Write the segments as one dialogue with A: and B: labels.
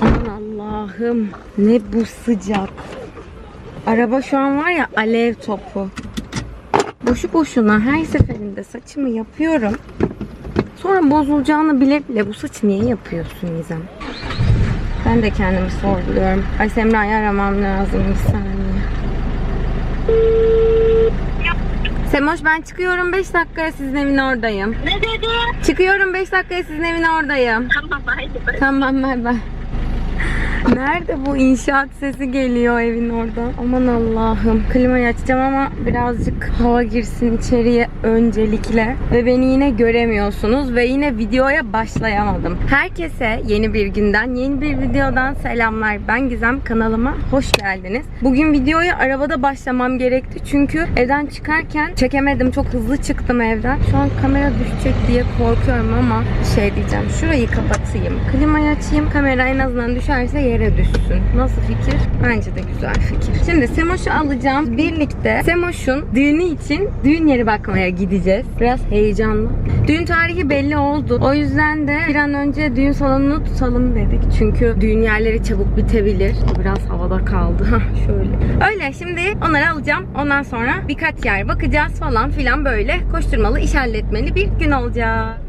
A: Aman Allah'ım ne bu sıcak. Araba şu an var ya alev topu. Boşu boşuna her seferinde saçımı yapıyorum. Sonra bozulacağını bile bile bu saçı niye yapıyorsun Nizam? Ben de kendimi sorguluyorum. Ay Semra'yı aramam lazım bir saniye. Semoş ben çıkıyorum 5 dakikaya sizin evin oradayım.
B: Ne dedi?
A: Çıkıyorum 5 dakikaya sizin evin oradayım.
B: Tamam haydi bay.
A: Tamam bay bay. Nerede bu inşaat sesi geliyor evin orada? Aman Allah'ım. Klimayı açacağım ama birazcık hava girsin içeriye öncelikle. Ve beni yine göremiyorsunuz ve yine videoya başlayamadım. Herkese yeni bir günden, yeni bir videodan selamlar. Ben Gizem kanalıma hoş geldiniz. Bugün videoya arabada başlamam gerekti. Çünkü evden çıkarken çekemedim. Çok hızlı çıktım evden. Şu an kamera düşecek diye korkuyorum ama şey diyeceğim. Şurayı kapatayım. Klimayı açayım. Kamera en azından düşerse yere düşsün. Nasıl fikir? Bence de güzel fikir. Şimdi Semoş'u alacağım. Birlikte Semoş'un düğünü için düğün yeri bakmaya gideceğiz. Biraz heyecanlı. Düğün tarihi belli oldu. O yüzden de bir an önce düğün salonunu tutalım dedik. Çünkü düğün yerleri çabuk bitebilir. Biraz havada kaldı. Şöyle. Öyle şimdi onları alacağım. Ondan sonra birkaç yer bakacağız falan filan böyle koşturmalı, iş halletmeli bir gün olacak.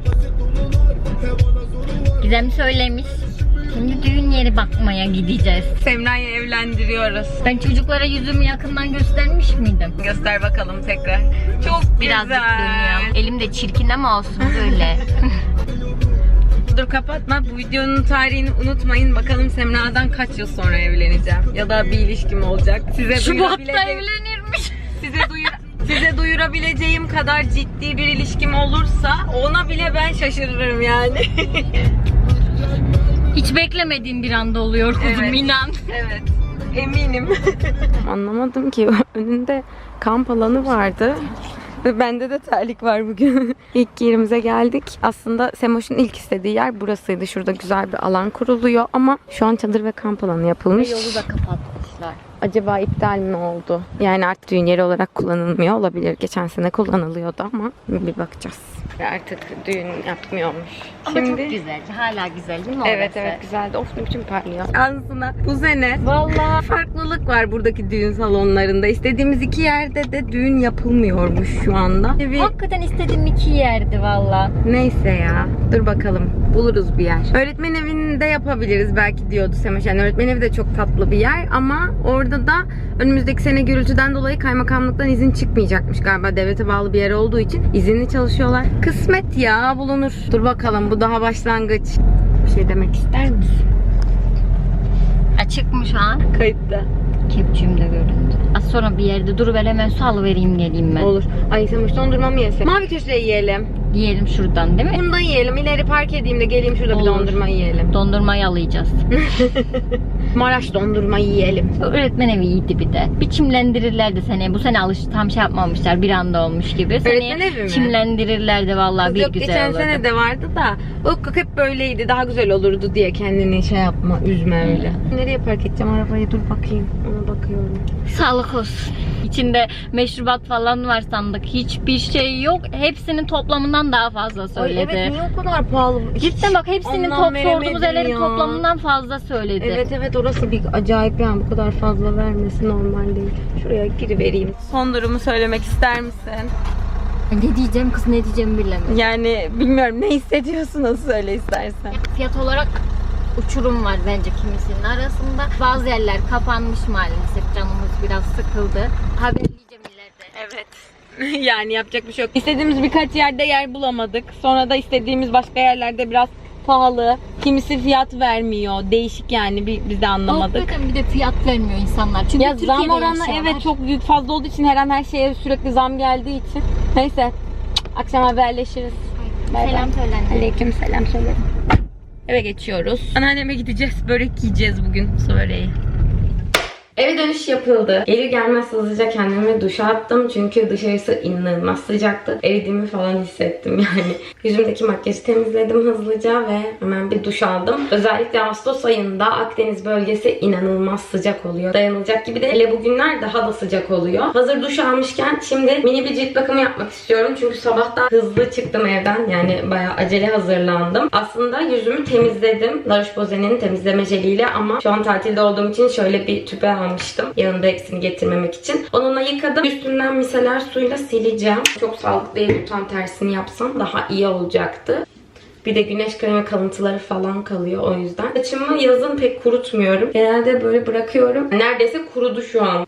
C: Gizem söylemiş. Şimdi düğün yeri bakmaya gideceğiz.
A: Semra'yı evlendiriyoruz.
C: Ben çocuklara yüzümü yakından göstermiş miydim?
A: Göster bakalım tekrar. Çok
C: Birazcık
A: güzel.
C: dönüyorum. Elim de çirkin ama olsun böyle.
A: Dur kapatma. Bu videonun tarihini unutmayın. Bakalım Semra'dan kaç yıl sonra evleneceğim. Ya da bir ilişkim olacak. Size
C: Şubat'ta
A: duyurabileceğim,
C: evlenirmiş.
A: size, duyur, size duyurabileceğim kadar ciddi bir ilişkim olursa ona bile ben şaşırırım yani.
C: Hiç beklemediğim bir anda oluyor kuzum
A: Evet.
C: inan.
A: evet. Eminim. Anlamadım ki önünde kamp alanı vardı. Ve bende de terlik var bugün. ilk yerimize geldik. Aslında Semoş'un ilk istediği yer burasıydı. Şurada güzel bir alan kuruluyor ama şu an çadır ve kamp alanı yapılmış.
C: Yolu da kapatmışlar.
A: Acaba iptal mi oldu? Yani artık düğün yeri olarak kullanılmıyor olabilir. Geçen sene kullanılıyordu ama bir bakacağız. Artık düğün yapmıyormuş.
C: Ama çok güzel. Hala güzel değil mi
A: Evet
C: orası?
A: evet güzeldi. Of ne biçim parlıyor. Aslında bu sene vallahi farklılık var buradaki düğün salonlarında. İstediğimiz iki yerde de düğün yapılmıyormuş şu anda. Bir,
C: Hakikaten istediğim iki yerdi valla.
A: neyse ya. Dur bakalım. Buluruz bir yer. Öğretmen evinde yapabiliriz belki diyordu Semoş. Yani öğretmen evi de çok tatlı bir yer ama orada da önümüzdeki sene gürültüden dolayı kaymakamlıktan izin çıkmayacakmış galiba. Devlete bağlı bir yer olduğu için izinli çalışıyorlar. Kısmet ya bulunur. Dur bakalım bu daha başlangıç. Bir şey demek ister misin?
C: Açık mı şu an?
A: Kayıtta.
C: Kepçüğümde göründü. Az sonra bir yerde dur hemen su alıvereyim geleyim ben.
A: Olur. Ay Semoş dondurma mı yesek? Mavi köşede yiyelim.
C: Yiyelim şuradan değil mi?
A: Bundan yiyelim. İleri park edeyim de geleyim şurada bir
C: Olur.
A: dondurma yiyelim.
C: Dondurmayı alacağız.
A: Maraş dondurma yiyelim.
C: Öğretmen evi iyiydi bir de. Bir çimlendirirlerdi seni. Bu sene alış tam şey yapmamışlar. Bir anda olmuş gibi. Seneye
A: Öğretmen evi mi?
C: Çimlendirirlerdi vallahi
A: Kız
C: bir
A: yok
C: güzel
A: geçen
C: olurdu.
A: sene de vardı da o hep böyleydi. Daha güzel olurdu diye kendini şey yapma, üzme öyle. Nereye park edeceğim arabayı? Dur bakayım. Ona bakıyorum.
C: Sağlık olsun. İçinde meşrubat falan var sandık. Hiçbir şey yok. Hepsinin toplamından daha fazla söyledi.
A: Ay evet niye o kadar pahalı?
C: Cidden bak hepsinin top sorduğumuz
A: ya.
C: toplamından fazla söyledi.
A: Evet evet orası bir acayip yani bu kadar fazla vermesi normal değil. Şuraya girivereyim. Son durumu söylemek ister misin?
C: Ne diyeceğim kız ne diyeceğimi bilemedim.
A: Yani bilmiyorum ne hissediyorsun söyle istersen.
C: Fiyat olarak uçurum var bence kimisinin arasında. Bazı yerler kapanmış maalesef canımız biraz sıkıldı. Haberleyeceğim ileride.
A: Evet. yani yapacak bir şey yok. İstediğimiz birkaç yerde yer bulamadık. Sonra da istediğimiz başka yerlerde biraz pahalı. Kimisi fiyat vermiyor. Değişik yani bir, biz de anlamadık.
C: Hakikaten bir de fiyat vermiyor insanlar. Çünkü
A: Ya
C: Türkiye'de
A: zam oranı
C: yaşıyorlar.
A: evet çok büyük fazla olduğu için her an her şeye sürekli zam geldiği için. Neyse. Akşam haberleşiriz.
C: Selam söylendi.
A: Aleyküm selam söylerim. Eve geçiyoruz. Anneanneme gideceğiz. Börek yiyeceğiz bugün. Su. Eve dönüş yapıldı. Gelir gelmez hızlıca kendimi duşa attım. Çünkü dışarısı inanılmaz sıcaktı. Eridiğimi falan hissettim yani. Yüzümdeki makyajı temizledim hızlıca ve hemen bir duş aldım. Özellikle Ağustos ayında Akdeniz bölgesi inanılmaz sıcak oluyor. Dayanılacak gibi değil. Hele bugünler daha da sıcak oluyor. Hazır duş almışken şimdi mini bir cilt bakımı yapmak istiyorum. Çünkü sabah da hızlı çıktım evden. Yani bayağı acele hazırlandım. Aslında yüzümü temizledim. La Roche-Posay'nin temizleme jeliyle ama şu an tatilde olduğum için şöyle bir tüpe almıştım. Yanında hepsini getirmemek için. Onunla yıkadım. Üstünden miseler suyla sileceğim. Çok sağlıklı değil. Tam tersini yapsam daha iyi olacaktı. Bir de güneş kremi kalıntıları falan kalıyor o yüzden. Saçımı yazın pek kurutmuyorum. Genelde böyle bırakıyorum. Neredeyse kurudu şu an.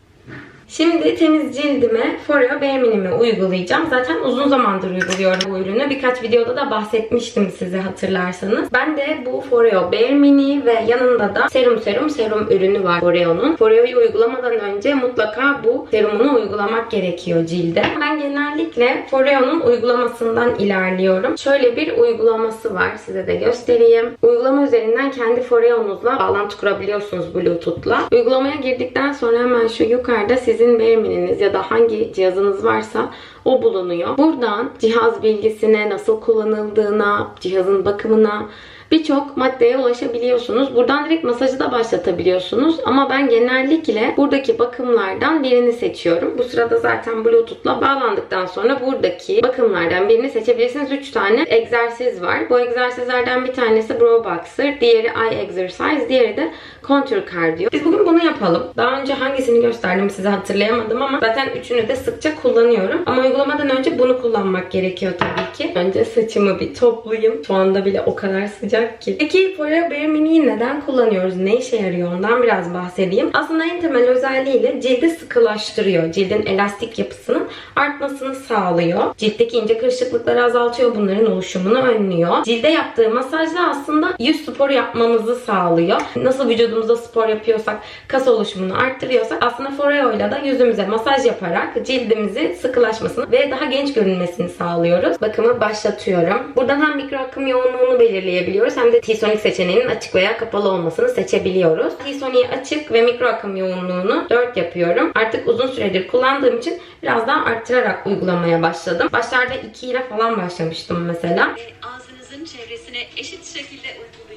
A: Şimdi temiz cildime Foreo Bare Minim'i uygulayacağım. Zaten uzun zamandır uyguluyorum bu ürünü. Birkaç videoda da bahsetmiştim size hatırlarsanız. Ben de bu Foreo Bare Mini ve yanında da serum serum serum ürünü var Foreo'nun. Foreo'yu uygulamadan önce mutlaka bu serumunu uygulamak gerekiyor cilde. Ben genellikle Foreo'nun uygulamasından ilerliyorum. Şöyle bir uygulaması var. Size de göstereyim. Uygulama üzerinden kendi Foreo'nuzla bağlantı kurabiliyorsunuz Bluetooth'la. Uygulamaya girdikten sonra hemen şu yukarıda sizin Bare Mini'niz ya da hangi cihazınız varsa o bulunuyor. Buradan cihaz bilgisine, nasıl kullanıldığına, cihazın bakımına, birçok maddeye ulaşabiliyorsunuz. Buradan direkt masajı da başlatabiliyorsunuz. Ama ben genellikle buradaki bakımlardan birini seçiyorum. Bu sırada zaten Bluetooth'la bağlandıktan sonra buradaki bakımlardan birini seçebilirsiniz. 3 tane egzersiz var. Bu egzersizlerden bir tanesi Brow Boxer, diğeri Eye Exercise, diğeri de Contour Cardio. Biz bugün bunu yapalım. Daha önce hangisini gösterdim size hatırlayamadım ama zaten üçünü de sıkça kullanıyorum. Ama uygulamadan önce bunu kullanmak gerekiyor tabii ki. Önce saçımı bir toplayayım. Şu anda bile o kadar sıcak ki. Peki Foreo Bare Mini'yi neden kullanıyoruz? Ne işe yarıyor? Ondan biraz bahsedeyim. Aslında en temel özelliğiyle cildi sıkılaştırıyor. Cildin elastik yapısının artmasını sağlıyor. Ciltteki ince kırışıklıkları azaltıyor. Bunların oluşumunu önlüyor. Cilde yaptığı masajla aslında yüz sporu yapmamızı sağlıyor. Nasıl vücudumuzda spor yapıyorsak, kas oluşumunu arttırıyorsak aslında Foreo ile de yüzümüze masaj yaparak cildimizi sıkılaşmasını ve daha genç görünmesini sağlıyoruz. Bakımı başlatıyorum. Buradan hem mikro akım yoğunluğunu belirleyebiliyoruz hem de T-Sonic seçeneğinin açık veya kapalı olmasını seçebiliyoruz. T-Sonic'i açık ve mikro akım yoğunluğunu 4 yapıyorum. Artık uzun süredir kullandığım için biraz daha arttırarak uygulamaya başladım. Başlarda 2 ile falan başlamıştım mesela.
B: ve ağzınızın çevresine eşit şekilde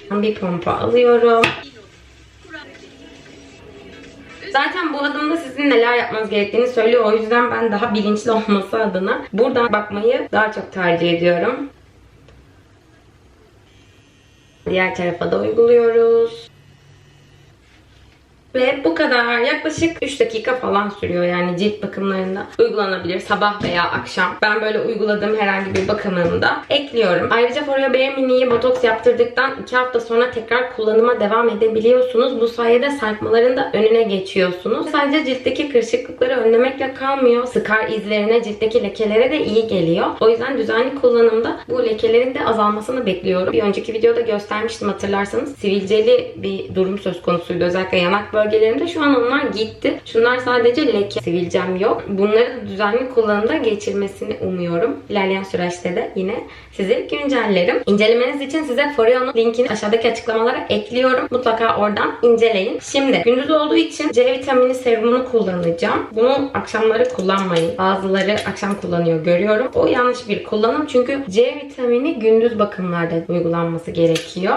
B: uygulayın.
A: Bir pompa alıyorum. Zaten bu adımda sizin neler yapmanız gerektiğini söylüyor. O yüzden ben daha bilinçli olması adına buradan bakmayı daha çok tercih ediyorum. Diğer tarafa da uyguluyoruz. Ve bu kadar. Yaklaşık 3 dakika falan sürüyor yani cilt bakımlarında uygulanabilir sabah veya akşam. Ben böyle uyguladığım herhangi bir bakımında ekliyorum. Ayrıca Foreo Bare Mini'yi botoks yaptırdıktan 2 hafta sonra tekrar kullanıma devam edebiliyorsunuz. Bu sayede sarkmaların da önüne geçiyorsunuz. Sadece ciltteki kırışıklıkları önlemekle kalmıyor. Sıkar izlerine, ciltteki lekelere de iyi geliyor. O yüzden düzenli kullanımda bu lekelerin de azalmasını bekliyorum. Bir önceki videoda göstermiştim hatırlarsanız. Sivilceli bir durum söz konusuydu. Özellikle yanak bölgelerimde. Şu an onlar gitti. Şunlar sadece leke. Sivilcem yok. Bunları da düzenli kullanımda geçirmesini umuyorum. İlerleyen süreçte de yine sizi güncellerim. İncelemeniz için size Foreo'nun linkini aşağıdaki açıklamalara ekliyorum. Mutlaka oradan inceleyin. Şimdi gündüz olduğu için C vitamini serumunu kullanacağım. Bunu akşamları kullanmayın. Bazıları akşam kullanıyor görüyorum. O yanlış bir kullanım çünkü C vitamini gündüz bakımlarda uygulanması gerekiyor.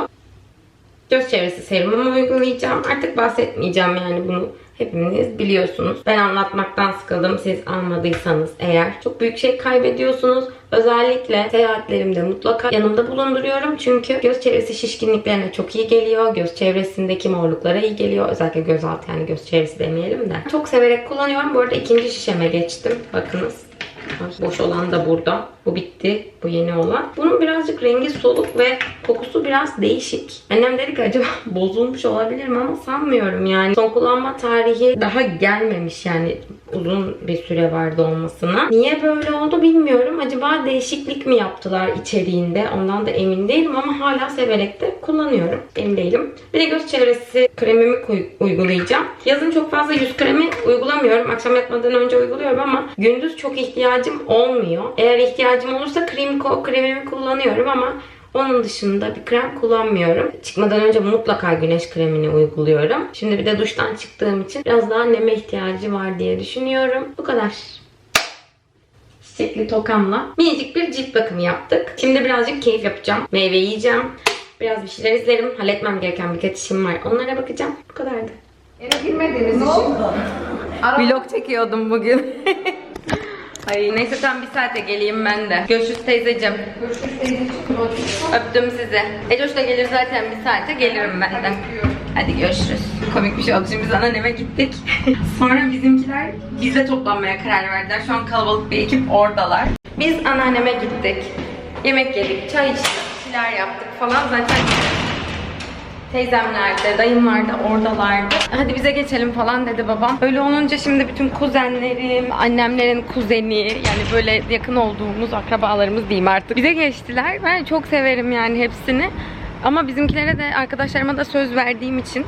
A: Göz çevresi serumumu uygulayacağım. Artık bahsetmeyeceğim yani bunu hepiniz biliyorsunuz. Ben anlatmaktan sıkıldım. Siz almadıysanız eğer. Çok büyük şey kaybediyorsunuz. Özellikle seyahatlerimde mutlaka yanımda bulunduruyorum. Çünkü göz çevresi şişkinliklerine çok iyi geliyor. Göz çevresindeki morluklara iyi geliyor. Özellikle gözaltı yani göz çevresi demeyelim de. Çok severek kullanıyorum. Bu arada ikinci şişeme geçtim. Bakınız. Ay, Boş olan da burada. Bu bitti. Bu yeni olan. Bunun birazcık rengi soluk ve kokusu biraz değişik. Annem dedi ki acaba bozulmuş olabilir mi ama sanmıyorum yani. Son kullanma tarihi daha gelmemiş yani uzun bir süre vardı olmasına. Niye böyle oldu bilmiyorum. Acaba değişiklik mi yaptılar içeriğinde? Ondan da emin değilim ama hala severek de kullanıyorum. Emin değilim. Bir de göz çevresi kremimi uygulayacağım. Yazın çok fazla yüz kremi uygulamıyorum. Akşam yatmadan önce uyguluyorum ama gündüz çok ihtiyacım olmuyor. Eğer ihtiyacım olursa Creamco kremimi kullanıyorum ama Onun dışında bir krem kullanmıyorum. Çıkmadan önce mutlaka güneş kremini uyguluyorum. Şimdi bir de duştan çıktığım için biraz daha neme ihtiyacı var diye düşünüyorum. Bu kadar çiçekli tokamla minicik bir cilt bakımı yaptık. Şimdi birazcık keyif yapacağım. Meyve yiyeceğim. Biraz bir şeyler izlerim. Halletmem gereken birkaç işim var. Onlara bakacağım. Bu kadardı.
D: Eve girmediğimiz için.
A: Vlog çekiyordum bugün. Ay neyse tam bir saate geleyim ben de. Görüşürüz teyzeciğim.
D: Görüşürüz teyzeciğim.
A: Öptüm sizi. Ecoş da gelir zaten bir saate gelirim ben de. Hadi görüşürüz. Komik bir şey oldu. Şimdi biz anneanneme gittik. Sonra bizimkiler bize toplanmaya karar verdiler. Şu an kalabalık bir ekip oradalar. Biz anneanneme gittik. Yemek yedik, çay içtik, şeyler yaptık falan. Zaten teyzemlerde, dayımlar da oradalardı. Hadi bize geçelim falan dedi babam. Öyle olunca şimdi bütün kuzenlerim, annemlerin kuzeni yani böyle yakın olduğumuz akrabalarımız diyeyim artık. Bize geçtiler. Ben çok severim yani hepsini. Ama bizimkilere de arkadaşlarıma da söz verdiğim için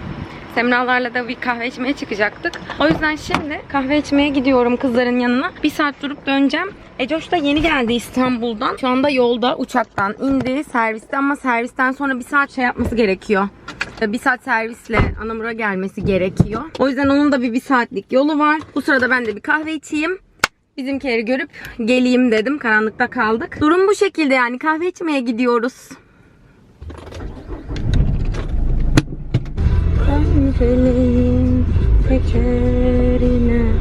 A: Semralarla da bir kahve içmeye çıkacaktık. O yüzden şimdi kahve içmeye gidiyorum kızların yanına. Bir saat durup döneceğim. Ecoş da yeni geldi İstanbul'dan. Şu anda yolda uçaktan indi serviste ama servisten sonra bir saat şey yapması gerekiyor. Bir saat servisle Anamur'a gelmesi gerekiyor. O yüzden onun da bir, bir saatlik yolu var. Bu sırada ben de bir kahve içeyim. Bizimkileri görüp geleyim dedim. Karanlıkta kaldık. Durum bu şekilde yani kahve içmeye gidiyoruz. Kahveleyin tekerine.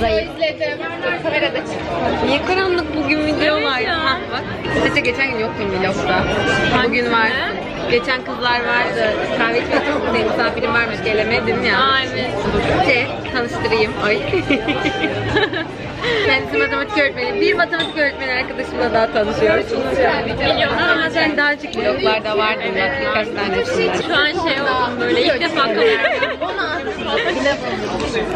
C: Zayıf. İzledim. Kamerada çıktı.
A: Niye karanlık bugün videolar? Ha, bak. Mesela geçen gün yoktun vlogda. Bugün var. Geçen kızlar vardı. Kahve içmek çok mutluyum. Misafirim varmış gelemedim ya.
C: Aynen.
A: Şey, tanıştırayım. Ay. Kendisi matematik öğretmeni. Bir matematik öğretmeni arkadaşımla daha tanışıyoruz.
C: Biliyorum.
A: Ama sen daha açık vloglarda vardın bak birkaç tane.
C: Şu an şey oldum böyle ilk defa kamera.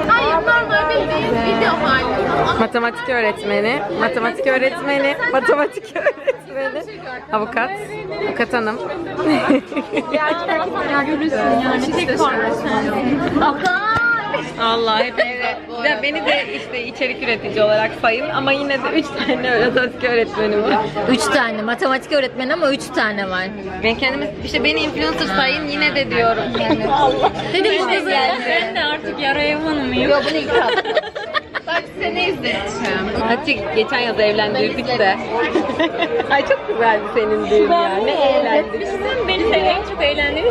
C: Hayır normal bildiğin video hali.
A: Matematik öğretmeni, matematik öğretmeni, matematik öğretmeni, avukat, avukat hanım.
C: Görürsün yani tek var
A: Allah hep evet. Ya beni de işte içerik üretici olarak sayın ama yine de 3 tane matematik öğretmenim var.
C: Üç tane matematik öğretmeni ama üç tane var.
A: Ben kendimi işte beni influencer sayın yine de diyorum. Allah.
C: Dedim işte Ben de artık hanımıyım. Yok bunu ilk
D: Bak seni izleteceğim.
A: Hatice geçen yaz evlendirdik de. Ay çok güzeldi senin düğün ya. Ne eğlendik.
C: Sen en çok eğlendim.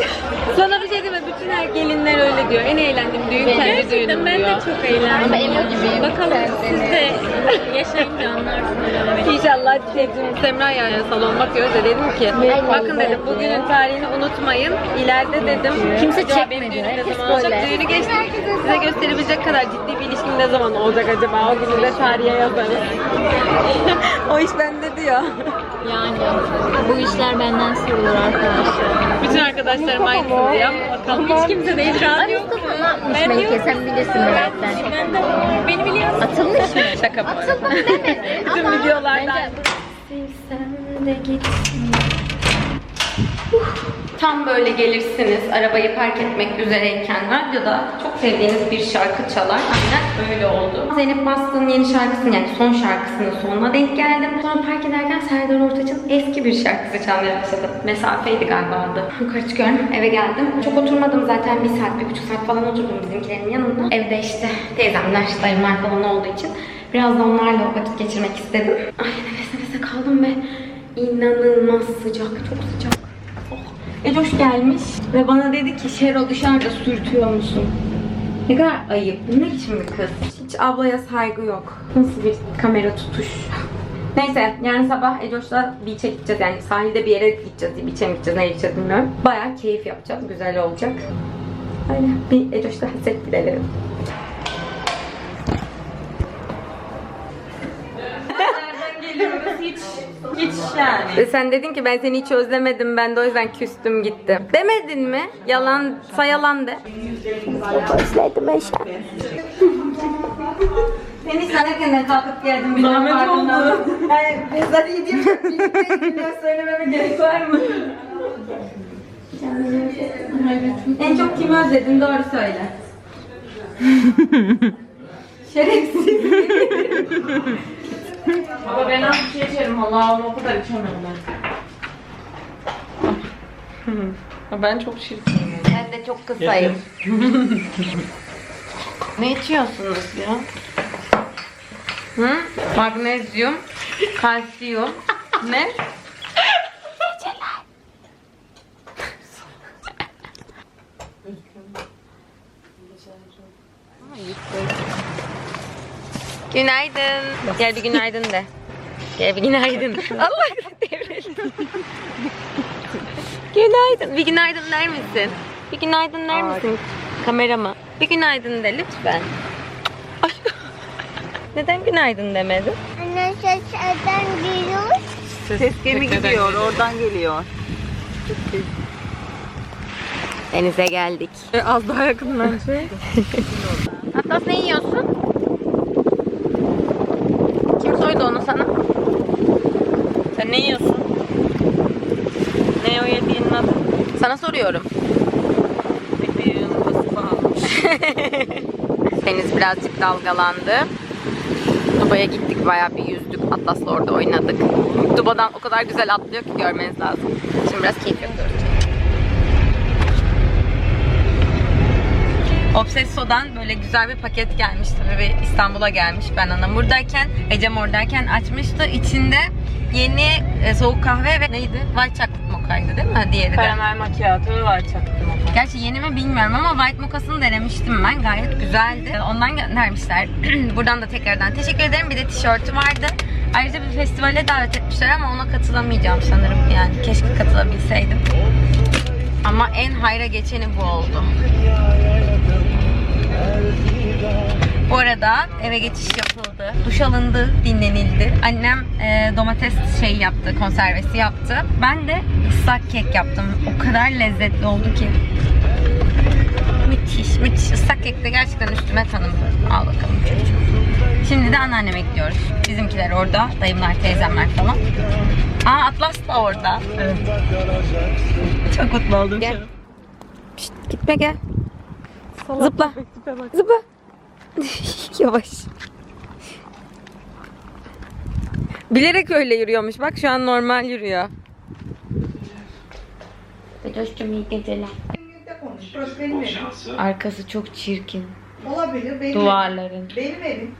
A: Sana bir şey deme bütün her gelinler öyle diyor. En eğlendiğim düğün kendi düğünüm
C: ben de
A: diyor.
C: çok eğlendim.
D: Ama emo gibiyim.
C: Bakalım siz de yaşayınca anlarsınız.
A: İnşallah dedim Semra yani salon bakıyoruz da dedim ki bakın dedim bugünün tarihini unutmayın. İleride dedim
C: Kimse
A: acaba benim
C: çekmedi.
A: düğünüm ne
C: Herkes
A: zaman olacak?
C: böyle.
A: Düğünü geçtik. Size gösterebilecek kadar ciddi bir ilişkim ne zaman olacak acaba? O günü de tarihe yazarız. o iş bende diyor.
C: Yani bu işler benden sorulur arkadaşlar.
A: Bütün arkadaşlarım aynısını diyor. Bakalım hiç kimse şu an yok.
C: Mustafa ne yapmış Melike? Sen bilirsin de beni biliyorsun. Atılmış mı?
A: Şaka bu arada. Bütün videolardan. Tam böyle gelirsiniz arabayı park etmek üzereyken radyoda çok sevdiğiniz bir şarkı çalar. Aynen öyle oldu. Zeynep Bastık'ın yeni şarkısının yani son şarkısının sonuna denk geldim. Sonra park ederken Serdar Ortaç'ın eski bir şarkısı çalmaya başladı. Mesafeydi galiba adı. Yukarı çıkıyorum eve geldim. Çok oturmadım zaten bir saat, bir buçuk saat falan oturdum bizimkilerin yanında. Evde işte teyzemler, dayımlar falan olduğu için biraz da onlarla vakit geçirmek istedim. Ay nefes nefese kaldım ve inanılmaz sıcak, çok sıcak. Ecoş gelmiş ve bana dedi ki Şero dışarıda sürtüyor musun? Ne kadar ayıp. Ne biçim bir kız? Hiç ablaya saygı yok. Nasıl bir kamera tutuş. Neyse yarın sabah Ecoş'la beach'e gideceğiz yani sahilde bir yere gideceğiz. Beach'e mi gideceğiz, nereye gideceğiz bilmiyorum. Bayağı keyif yapacağız. Güzel olacak. Öyle bir Ecoş'la hasret gidelim. Hiç yani. Ve sen dedin ki ben seni hiç özlemedim ben de o yüzden küstüm gittim. Demedin mi? Yalan, sayalan de. Özledim Eşen. Seni sanırken kalkıp geldim. Bir Zahmet oldu. Yani ben zaten yediğim birlikte söylememe gerek var mı? en çok kimi özledin doğru söyle. Şerefsiz.
E: Baba ben az bir şey içerim. Allah'ım o kadar içemem ben.
A: Ben çok çirkinim.
C: Ben de çok kısayım.
A: Ne içiyorsunuz ya? Hı? Magnezyum, kalsiyum, ne? Günaydın. Gel bir günaydın de. Gel bir günaydın. Allah devrildi. günaydın. Bir günaydın der misin? Bir günaydın der misin? Kamerama. Bir günaydın de lütfen. Ay. Neden günaydın demedin?
E: Anne ses nereden geliyor?
F: Ses gemi gidiyor, oradan geliyor.
A: Denize geldik. Az daha yakın bence. Atlas ne yiyorsun? Soydu onu sana? Sen ne yiyorsun? Ne o yediğinin adı? Sana soruyorum. Deniz birazcık dalgalandı. Dubai'ye gittik bayağı bir yüzdük. Atlas'la orada oynadık. Dubai'den o kadar güzel atlıyor ki görmeniz lazım. Şimdi biraz keyif yapıyoruz. Obsesso'dan böyle güzel bir paket gelmiş tabii ve İstanbul'a gelmiş. Ben Anamur'dayken, Ecem oradayken açmıştı. İçinde yeni e, soğuk kahve ve neydi? White chocolate mocha'ydı değil mi? Diğeri de.
F: Karamel macchiato ve white chocolate mocha.
A: Gerçi yeni mi bilmiyorum ama White Mocha'sını denemiştim ben. Gayet güzeldi. Ondan göndermişler. Buradan da tekrardan teşekkür ederim. Bir de tişörtü vardı. Ayrıca bir festivale davet etmişler ama ona katılamayacağım sanırım. Yani keşke katılabilseydim. Ama en hayra geçeni bu oldu. Bu arada eve geçiş yapıldı. Duş alındı, dinlenildi. Annem e, domates şey yaptı, konservesi yaptı. Ben de ıslak kek yaptım. O kadar lezzetli oldu ki. Müthiş, müthiş. Islak kek de gerçekten üstüme tanındı. Al bakalım çocuğum. Şimdi de anneanneme gidiyoruz. Bizimkiler orada. Dayımlar, teyzemler falan. Aa Atlas da orada.
F: Çok mutlu oldum
A: Gel. Şşt, gitme gel. Zıpla. Zıpla. Yavaş. Bilerek öyle yürüyormuş. Bak şu an normal yürüyor. Bedoş'cum iyi geceler.
D: Burası benim evim.
A: Arkası çok çirkin.
D: Olabilir. Benim
A: Duvarların.
D: Benim evim.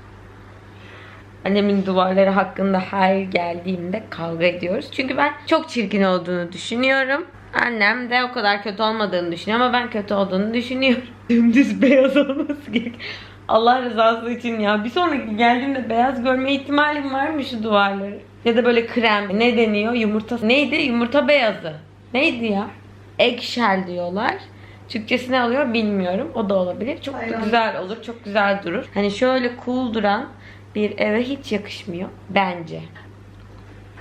A: Annemin duvarları hakkında her geldiğimde kavga ediyoruz. Çünkü ben çok çirkin olduğunu düşünüyorum. Annem de o kadar kötü olmadığını düşünüyor ama ben kötü olduğunu düşünüyorum. Dümdüz beyaz olması gerek. Allah rızası için ya. Bir sonraki geldiğimde beyaz görme ihtimalim var mı şu duvarları? Ya da böyle krem. Ne deniyor? Yumurta. Neydi? Yumurta beyazı. Neydi ya? Eggshell diyorlar. Türkçesi ne alıyor bilmiyorum. O da olabilir. Çok da güzel olur. Çok güzel durur. Hani şöyle cool duran bir eve hiç yakışmıyor. Bence.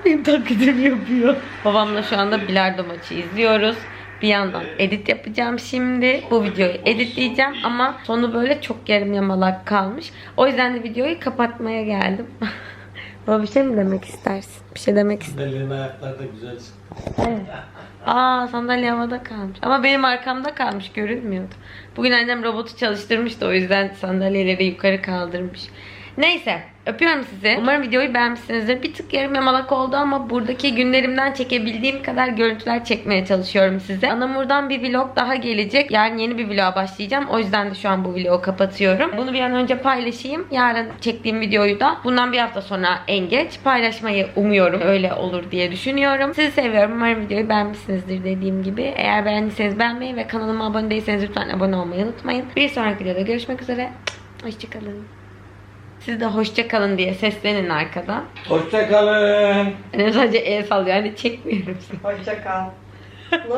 A: Benim taklidimi yapıyor. Babamla şu anda bilardo maçı izliyoruz. Bir yandan edit yapacağım şimdi. Bu videoyu editleyeceğim ama sonu böyle çok yarım yamalak kalmış. O yüzden de videoyu kapatmaya geldim. Baba bir şey mi demek istersin? Bir şey demek ister.
G: Bellerin ayakları da güzel çıktı.
A: Aa sandalye havada kalmış. Ama benim arkamda kalmış görünmüyordu. Bugün annem robotu çalıştırmıştı o yüzden sandalyeleri yukarı kaldırmış. Neyse öpüyorum sizi. Umarım videoyu beğenmişsinizdir. Bir tık yarım yamalak oldu ama buradaki günlerimden çekebildiğim kadar görüntüler çekmeye çalışıyorum size. Anamur'dan bir vlog daha gelecek. Yarın yeni bir vloga başlayacağım. O yüzden de şu an bu vlogu kapatıyorum. Bunu bir an önce paylaşayım. Yarın çektiğim videoyu da bundan bir hafta sonra en geç paylaşmayı umuyorum. Öyle olur diye düşünüyorum. Sizi seviyorum. Umarım videoyu beğenmişsinizdir dediğim gibi. Eğer beğendiyseniz beğenmeyi ve kanalıma abone değilseniz lütfen abone olmayı unutmayın. Bir sonraki videoda görüşmek üzere. Hoşçakalın. Siz de hoşça kalın diye seslenin arkadan.
G: Hoşçakalın.
A: Annem sadece el sallıyor. Hani çekmiyorum.
D: Hoşça kal.